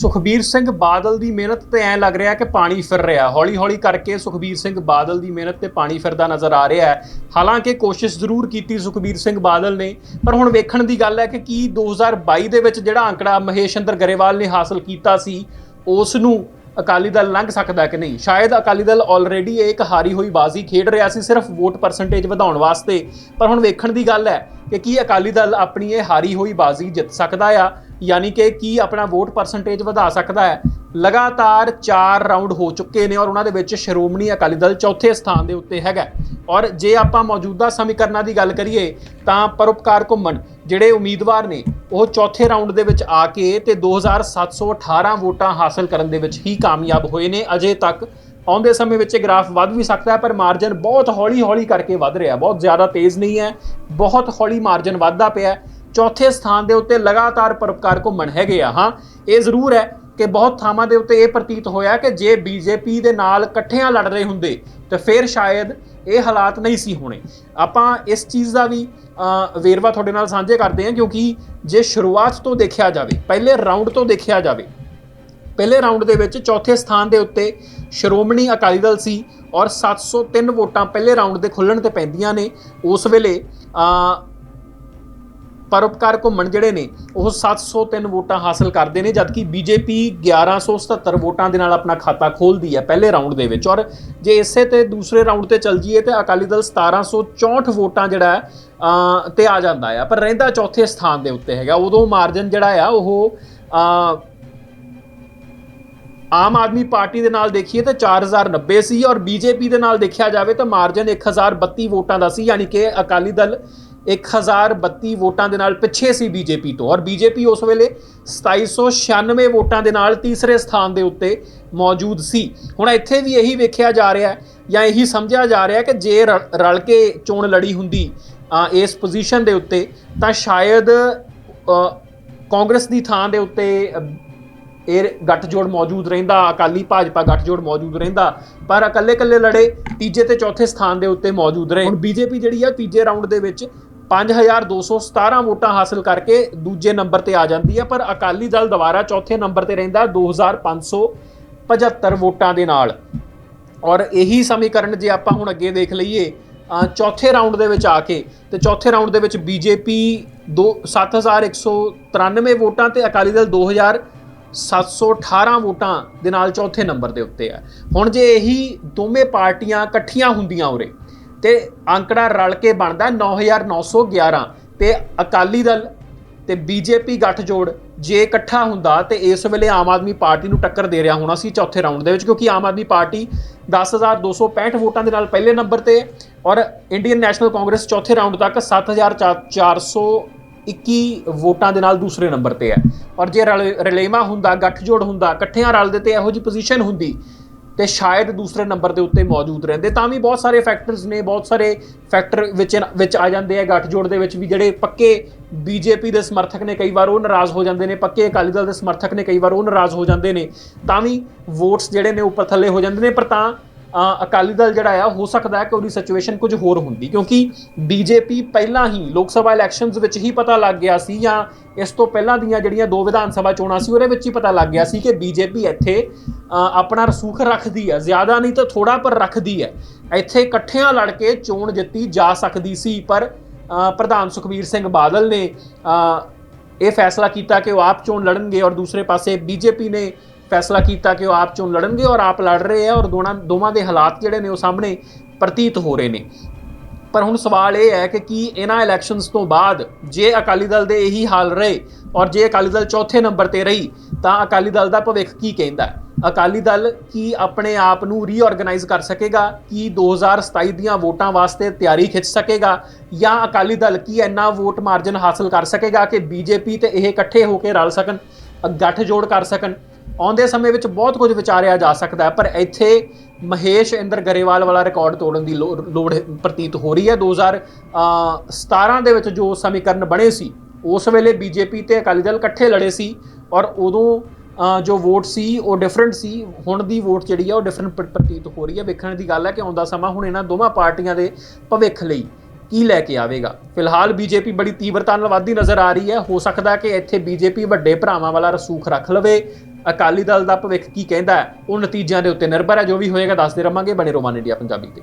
ਸੁਖਬੀਰ ਸਿੰਘ ਬਾਦਲ ਦੀ ਮਿਹਨਤ ਤੇ ਐ ਲੱਗ ਰਿਹਾ ਕਿ ਪਾਣੀ ਫਿਰ ਰਿਹਾ। ਹੌਲੀ ਹੌਲੀ ਕਰਕੇ ਸੁਖਬੀਰ ਸਿੰਘ ਬਾਦਲ ਦੀ ਮਿਹਨਤ ਤੇ ਪਾਣੀ ਫਿਰਦਾ ਨਜ਼ਰ ਆ ਰਿਹਾ ਹੈ। ਹਾਲਾਂਕਿ ਕੋਸ਼ਿਸ਼ ਜ਼ਰੂਰ ਕੀਤੀ ਸੁਖਬੀਰ ਸਿੰਘ ਬਾਦਲ ਨੇ, ਪਰ ਹੁਣ ਵੇਖਣ ਦੀ ਗੱਲ ਹੈ ਕਿ ਕੀ 2022 ਦੇ ਵਿੱਚ ਜਿਹੜਾ ਅੰਕੜਾ ਮਹੇਸ਼ੰਦਰ ਗਰੇਵਾਲ ਨੇ ਹਾਸਲ ਕੀਤਾ ਸੀ, ਉਸ ਨੂੰ ਅਕਾਲੀ ਦਲ ਲੰਘ ਸਕਦਾ ਕਿ ਨਹੀਂ? ਸ਼ਾਇਦ ਅਕਾਲੀ ਦਲ ਆਲਰੇਡੀ ਇੱਕ ਹਾਰੀ ਹੋਈ ਬਾਜ਼ੀ ਖੇਡ ਰਿਹਾ ਸੀ, ਸਿਰਫ ਵੋਟ ਪਰਸੈਂਟੇਜ ਵਧਾਉਣ ਵਾਸਤੇ। ਪਰ ਹੁਣ ਵੇਖਣ ਦੀ ਗੱਲ ਹੈ ਕਿ ਕੀ ਅਕਾਲੀ ਦਲ ਆਪਣੀ ਇਹ ਹਾਰੀ ਹੋਈ ਬਾਜ਼ੀ ਜਿੱਤ ਸਕਦਾ ਆ ਯਾਨੀ ਕਿ ਕੀ ਆਪਣਾ ਵੋਟ ਪਰਸੈਂਟੇਜ ਵਧਾ ਸਕਦਾ ਹੈ? ਲਗਾਤਾਰ 4 ਰਾਉਂਡ ਹੋ ਚੁੱਕੇ ਨੇ ਔਰ ਉਹਨਾਂ ਦੇ ਵਿੱਚ ਸ਼੍ਰੋਮਣੀ ਅਕਾਲੀ ਦਲ ਚੌਥੇ ਸਥਾਨ ਦੇ ਉੱਤੇ ਹੈਗਾ ਔਰ ਜੇ ਆਪਾਂ ਮੌਜੂਦਾ ਸਮੀਕਰਨਾਂ ਦੀ ਗੱਲ ਕਰੀਏ, ਤਾਂ ਪਰਉਪਕਾਰ ਘੁੰਮਣ ਜਿਹੜੇ ਉਮੀਦਵਾਰ ਨੇ, ਉਹ ਚੌਥੇ ਰਾਉਂਡ ਦੇ ਵਿੱਚ ਆ ਕੇ ਤੇ 2718 ਵੋਟਾਂ ਹਾਸਲ ਕਰਨ ਦੇ ਵਿੱਚ ਹੀ ਕਾਮਯਾਬ ਹੋਏ ਨੇ। ਅਜੇ ਤੱਕ ਆਉਂਦੇ ਸਮੇਂ ਵਿੱਚ ਇਹ ਗ੍ਰਾਫ ਵੱਧ ਵੀ ਸਕਦਾ ਹੈ, ਪਰ ਮਾਰਜਨ ਬਹੁਤ ਹੌਲੀ-ਹੌਲੀ ਕਰਕੇ ਵੱਧ ਰਿਹਾ ਬਹੁਤ ਜ਼ਿਆਦਾ ਤੇਜ਼ ਨਹੀਂ ਹੈ, ਬਹੁਤ ਹੌਲੀ ਮਾਰਜਨ ਵੱਧਦਾ ਪਿਆ ਚੌਥੇ ਸਥਾਨ ਦੇ ਉੱਤੇ ਲਗਾਤਾਰ ਪਰਉਪਕਾਰ ਘੁੰਮਣ ਹੈਗੇ ਆ, ਹਾਂ। ਇਹ ਜ਼ਰੂਰ ਹੈ ਕਿ ਬਹੁਤ ਥਾਵਾਂ ਦੇ ਉੱਤੇ ਇਹ ਪ੍ਰਤੀਤ ਹੋਇਆ ਕਿ ਜੇ ਬੀਜੇਪੀ ਦੇ ਨਾਲ ਇਕੱਠਿਆਂ ਲੜ ਰਹੇ ਹੁੰਦੇ, ਤਾਂ ਫਿਰ ਸ਼ਾਇਦ ਇਹ ਹਾਲਾਤ ਨਹੀਂ ਸੀ ਹੋਣੇ। ਆਪਾਂ ਇਸ ਚੀਜ਼ ਦਾ ਵੀ ਵੇਰਵਾ ਤੁਹਾਡੇ ਨਾਲ ਸਾਂਝੇ ਕਰਦੇ ਹਾਂ, ਕਿਉਂਕਿ ਜੇ ਸ਼ੁਰੂਆਤ ਤੋਂ ਦੇਖਿਆ ਜਾਵੇ, ਪਹਿਲੇ ਰਾਉਂਡ ਤੋਂ ਦੇਖਿਆ ਜਾਵੇ, ਪਹਿਲੇ ਰਾਉਂਡ ਦੇ ਵਿੱਚ ਚੌਥੇ ਸਥਾਨ ਦੇ ਉੱਤੇ ਸ਼੍ਰੋਮਣੀ ਅਕਾਲੀ ਦਲ ਸੀ ਔਰ 703 ਵੋਟਾਂ ਪਹਿਲੇ ਰਾਉਂਡ ਦੇ ਖੁੱਲਣ ਤੇ ਪੈਂਦੀਆਂ ਨੇ, ਉਸ ਵੇਲੇ ਪਰਉਪਕਾਰ ਘੁੰਮਣ ਜਿਹੜੇ ਨੇ ਉਹ 703 ਵੋਟਾਂ ਹਾਸਲ ਕਰਦੇ ਨੇ ਜਦਕਿ ਬੀਜੇਪੀ 1177 ਵੋਟਾਂ ਦੇ ਨਾਲ ਆਪਣਾ ਖਾਤਾ ਖੋਲਦੀ ਹੈ ਪਹਿਲੇ ਰਾਉਂਡ ਦੇ ਵਿੱਚ। ਔਰ ਜੇ ਇਸੇ ਤੇ ਦੂਸਰੇ ਰਾਉਂਡ ਤੇ ਚੱਲ ਜੀਏ ਤੇ ਅਕਾਲੀ ਦਲ 1764 ਵੋਟਾਂ ਜਿਹੜਾ ਤੇ ਆ ਜਾਂਦਾ ਆ। ਪਰ ਰਹਿੰਦਾ ਚੌਥੇ ਸਥਾਨ ਦੇ ਉੱਤੇ ਹੈਗਾ। ਉਦੋਂ ਮਾਰਜਨ ਜਿਹੜਾ ਆ ਉਹ ਅ, ਆਮ ਆਦਮੀ ਪਾਰਟੀ ਦੇ ਨਾਲ ਦੇਖੀਏ ਤਾਂ 4090 ਸੀ। ਔਰ ਬੀਜੇਪੀ ਦੇ ਨਾਲ ਦੇਖਿਆ ਜਾਵੇ ਤਾਂ ਮਾਰਜਨ 1032 ਵੋਟਾਂ ਦਾ ਸੀ ਯਾਨੀ ਕਿ ਅਕਾਲੀ ਦਲ 1032 ਵੋਟਾਂ ਦੇ ਨਾਲ ਪਿੱਛੇ ਸੀ ਬੀਜੇਪੀ ਤੋਂ ਔਰ ਬੀਜੇਪੀ ਉਸ ਵੇਲੇ 2796 ਵੋਟਾਂ ਦੇ ਨਾਲ ਤੀਸਰੇ ਸਥਾਨ ਦੇ ਉੱਤੇ ਮੌਜੂਦ ਸੀ। ਹੁਣ ਇੱਥੇ ਵੀ ਇਹੀ ਵੇਖਿਆ ਜਾ ਰਿਹਾ ਹੈ ਜਾਂ ਇਹੀ ਸਮਝਿਆ ਜਾ ਰਿਹਾ ਕਿ ਜੇ ਰਲ ਰਲ ਕੇ ਚੋਣ ਲੜੀ ਹੁੰਦੀ ਇਸ ਪੋਜੀਸ਼ਨ ਦੇ ਉੱਤੇ, ਤਾਂ ਸ਼ਾਇਦ ਕਾਂਗਰਸ ਦੀ ਥਾਂ ਦੇ ਉੱਤੇ ਇਹ ਗੱਠਜੋੜ ਮੌਜੂਦ ਰਹਿੰਦਾ, ਅਕਾਲੀ ਭਾਜਪਾ ਗੱਠਜੋੜ ਮੌਜੂਦ ਰਹਿੰਦਾ, ਪਰ ਇਕੱਲੇ ਇਕੱਲੇ ਲੜੇ ਤੀਜੇ ਤੇ ਚੌਥੇ ਸਥਾਨ ਦੇ ਉੱਤੇ ਮੌਜੂਦ ਰਹੇ। ਹੁਣ ਬੀਜੇਪੀ ਜਿਹੜੀ ਆ ਤੀਜੇ ਰਾਉਂਡ ਦੇ ਵਿੱਚ 5217 ਵੋਟਾਂ ਹਾਸਲ ਕਰਕੇ ਦੂਜੇ ਨੰਬਰ ਤੇ ਆ ਜਾਂਦੀ ਹੈ, ਪਰ ਅਕਾਲੀ ਦਲ ਦੁਬਾਰਾ ਚੌਥੇ ਨੰਬਰ ਤੇ ਰਹਿੰਦਾ 2575 ਵੋਟਾਂ ਦੇ ਨਾਲ। ਔਰ ਇਹੀ ਸਮੀਕਰਨ ਜੇ ਆਪਾਂ ਹੁਣ ਅੱਗੇ ਦੇਖ ਲਈਏ ਚੌਥੇ ਰਾਉਂਡ ਦੇ ਵਿੱਚ ਆ ਕੇ, ਤੇ ਚੌਥੇ ਰਾਉਂਡ ਦੇ ਵਿੱਚ ਬੀਜੇਪੀ 7193 ਵੋਟਾਂ ਤੇ ਅਕਾਲੀ ਦਲ 2718 ਵੋਟਾਂ ਦੇ ਨਾਲ ਚੌਥੇ ਨੰਬਰ ਦੇ ਉੱਤੇ ਆ ਹੁਣ ਜੇ ਇਹੀ ਦੋਵੇਂ ਪਾਰਟੀਆਂ ਇਕੱਠੀਆਂ ਹੁੰਦੀਆਂ ਉਰੇ ਤੇ ਅੰਕੜਾ ਰਲ ਕੇ ਬਣਦਾ 9911 ਤੇ ਅਕਾਲੀ ਦਲ ਤੇ ਬੀਜੇਪੀ ਗੱਠਜੋੜ ਜੇ ਇਕੱਠਾ ਹੁੰਦਾ ਤੇ ਇਸ ਵੇਲੇ ਆਮ ਆਦਮੀ ਪਾਰਟੀ ਨੂੰ ਟੱਕਰ ਦੇ ਰਿਹਾ ਹੋਣਾ ਸੀ ਚੌਥੇ ਰਾਉਂਡ ਦੇ ਵਿੱਚ, ਕਿਉਂਕਿ ਆਮ ਆਦਮੀ ਪਾਰਟੀ 10265 ਵੋਟਾਂ ਦੇ ਨਾਲ ਪਹਿਲੇ ਨੰਬਰ ਤੇ ਔਰ ਇੰਡੀਅਨ ਨੈਸ਼ਨਲ ਕਾਂਗਰਸ ਚੌਥੇ ਰਾਉਂਡ ਤੱਕ 7421 ਵੋਟਾਂ ਦੇ ਨਾਲ ਦੂਸਰੇ ਨੰਬਰ ਤੇ ਹੈ। ਔਰ ਜੇ ਰਲੇ- ਰਲੇਵਾਂ ਹੁੰਦਾ, ਗੱਠਜੋੜ ਹੁੰਦਾ, ਇਕੱਠਿਆਂ ਰਲਦੇ ਤੇ ਇਹੋ ਜੀ ਪੋਜੀਸ਼ਨ ਹੁੰਦੀ ਤੇ ਸ਼ਾਇਦ ਦੂਸਰੇ ਨੰਬਰ ਦੇ ਉੱਤੇ ਮੌਜੂਦ ਰਹਿੰਦੇ। ਤਾਂ ਵੀ ਬਹੁਤ ਸਾਰੇ ਫੈਕਟਰਸ ਨੇ, ਬਹੁਤ ਸਾਰੇ ਫੈਕਟਰ ਵਿੱਚ ਵਿੱਚ ਆ ਜਾਂਦੇ ਆ ਗੱਠਜੋੜ ਦੇ ਵਿੱਚ ਵੀ ਜਿਹੜੇ ਪੱਕੇ ਬੀਜੇਪੀ ਦੇ ਸਮਰਥਕ ਨੇ ਕਈ ਵਾਰ ਉਹ ਨਾਰਾਜ਼ ਹੋ ਜਾਂਦੇ ਨੇ, ਪੱਕੇ ਅਕਾਲੀ ਦਲ ਦੇ ਸਮਰਥਕ ਨੇ ਕਈ ਵਾਰ ਉਹ ਨਾਰਾਜ਼ ਹੋ ਜਾਂਦੇ ਨੇ। ਤਾਂ ਵੀ ਵੋਟਸ ਜਿਹੜੇ ਨੇ ਉੱਪਰ ਥੱਲੇ ਹੋ ਜਾਂਦੇ ਨੇ, ਪਰ ਤਾਂ ਅਕਾਲੀ ਦਲ ਜਿਹੜਾ ਆ, ਹੋ ਸਕਦਾ ਹੈ ਕਿ ਉਹਦੀ ਸਿਚੁਏਸ਼ਨ ਕੁਝ ਹੋਰ ਹੁੰਦੀ, ਕਿਉਂਕਿ ਬੀਜੇਪੀ ਪਹਿਲਾਂ ਹੀ ਲੋਕ ਸਭਾ ਇਲੈਕਸ਼ਨਸ ਵਿੱਚ ਹੀ ਪਤਾ ਲੱਗ ਗਿਆ ਸੀ ਜਾਂ ਇਸ ਤੋਂ ਪਹਿਲਾਂ ਦੀਆਂ ਜਿਹੜੀਆਂ ਦੋ ਵਿਧਾਨ ਸਭਾ ਚੋਣਾਂ ਸੀ, ਉਹਦੇ ਵਿੱਚ ਹੀ ਪਤਾ ਲੱਗ ਗਿਆ ਸੀ ਕਿ ਬੀਜੇਪੀ ਇੱਥੇ ਆਪਣਾ ਰਸੂਖ ਰੱਖਦੀ ਹੈ। ਜ਼ਿਆਦਾ ਨਹੀਂ ਤਾਂ ਥੋੜਾ ਪਰ ਰੱਖਦੀ ਹੈ। ਇੱਥੇ ਇਕੱਠਿਆਂ ਲੜ ਕੇ ਚੋਣ ਜਿੱਤੀ ਜਾ ਸਕਦੀ ਸੀ, ਪਰ ਪ੍ਰਧਾਨ ਸੁਖਬੀਰ ਸਿੰਘ ਬਾਦਲ ਨੇ ਇਹ ਫੈਸਲਾ ਕੀਤਾ ਕਿ ਉਹ ਆਪ ਚੋਣ ਲੜਨਗੇ ਔਰ ਦੂਸਰੇ ਪਾਸੇ ਬੀਜੇਪੀ ਨੇ ਫੈਸਲਾ ਕੀਤਾ ਕਿ ਉਹ ਆਪ ਚੋਣ ਲੜਨਗੇ ਔਰ ਆਪ ਲੜ ਰਹੇ ਆ ਔਰ ਦੋਨਾਂ ਦੋਵਾਂ ਦੇ ਹਾਲਾਤ ਜਿਹੜੇ ਨੇ ਉਹ ਸਾਹਮਣੇ ਪ੍ਰਤੀਤ ਹੋ ਰਹੇ ਨੇ। ਪਰ ਹੁਣ ਸਵਾਲ ਇਹ ਹੈ ਕਿ ਕੀ ਇਹਨਾਂ ਇਲੈਕਸ਼ਨਸ ਤੋਂ ਬਾਅਦ ਜੇ ਅਕਾਲੀ ਦਲ ਦੇ ਇਹੀ ਹਾਲ ਰਹੇ ਔਰ ਜੇ ਅਕਾਲੀ ਦਲ ਚੌਥੇ ਨੰਬਰ ਤੇ ਰਹੀ ਤਾਂ ਅਕਾਲੀ ਦਲ ਦਾ ਭਵਿੱਖ ਕੀ ਕਹਿੰਦਾ ਹੈ? ਅਕਾਲੀ ਦਲ ਕੀ ਆਪਣੇ ਆਪ ਨੂੰ ਰੀਆਰਗੇਨਾਈਜ਼ ਕਰ ਸਕੇਗਾ? ਕੀ 2027 ਦੀਆਂ ਵੋਟਾਂ ਵਾਸਤੇ ਤਿਆਰੀ ਖਿੱਚ ਸਕੇਗਾ? ਜਾਂ ਅਕਾਲੀ ਦਲ ਕੀ ਇੰਨਾ ਵੋਟ ਮਾਰਜਨ ਹਾਸਲ ਕਰ ਸਕੇਗਾ ਕਿ ਬੀਜੇਪੀ ਤੇ ਇਹ ਇਕੱਠੇ ਹੋ ਕੇ ਰਲ ਸਕਣ ਅ, ਗੱਠਜੋੜ ਕਰ ਸਕਣ? ਆਉਂਦੇ ਸਮੇਂ ਵਿੱਚ ਬਹੁਤ ਕੁਝ ਵਿਚਾਰਿਆ ਜਾ ਸਕਦਾ ਹੈ, ਪਰ ਇੱਥੇ ਮਹੇਸ਼ ਇੰਦਰ ਗਰੇਵਾਲ ਵਾਲਾ ਰਿਕਾਰਡ ਤੋੜਨ ਦੀ ਲੋੜ ਲੋੜ ਪ੍ਰਤੀਤ ਹੋ ਰਹੀ ਹੈ। 2017 ਦੇ ਵਿੱਚ ਜੋ ਸਮੀਕਰਨ ਬਣੇ ਸੀ, ਉਸ ਵੇਲੇ ਬੀਜੇਪੀ ਤੇ ਅਕਾਲੀ ਦਲ ਇਕੱਠੇ ਲੜੇ ਸੀ ਔਰ ਉਦੋਂ ਜੋ ਵੋਟ ਸੀ, ਉਹ ਡਿਫਰੈਂਟ ਸੀ। ਹੁਣ ਦੀ ਵੋਟ ਜਿਹੜੀ ਆ, ਉਹ ਡਿਫਰੈਂਟ ਪ੍ਰਤੀਤ ਹੋ ਰਹੀ ਹੈ। ਵੇਖਣ ਦੀ ਗੱਲ ਹੈ ਕਿ ਆਉਂਦਾ ਸਮਾਂ ਹੁਣ ਇਹਨਾਂ ਦੋਵਾਂ ਪਾਰਟੀਆਂ ਦੇ ਭਵਿੱਖ ਲਈ ਕੀ ਲੈ ਕੇ ਆਵੇਗਾ। ਫਿਲਹਾਲ ਬੀਜੇਪੀ ਬੜੀ ਤੀਬਰਤਾ ਨਾਲ ਵਧਦੀ ਨਜ਼ਰ ਆ ਰਹੀ ਹੈ। ਹੋ ਸਕਦਾ ਕਿ ਇੱਥੇ ਬੀਜੇਪੀ ਵੱਡੇ ਭਰਾਵਾਂ ਵਾਲਾ ਰਸੂਖ ਰੱਖ ਲਵੇ। ਅਕਾਲੀ ਦਲ ਦਾ ਭਵਿੱਖ ਕੀ ਕਹਿੰਦਾ ਹੈ? ਉਹ ਨਤੀਜਿਆਂ ਦੇ ਉੱਤੇ ਨਿਰਭਰ ਹੈ। ਜੋ ਵੀ ਹੋਏਗਾ, ਦੱਸਦੇ ਰਵਾਂਗੇ। ਬਣੇ ਰੋਮਾਨ ਇੰਡੀਆ ਪੰਜਾਬੀ ਤੇ।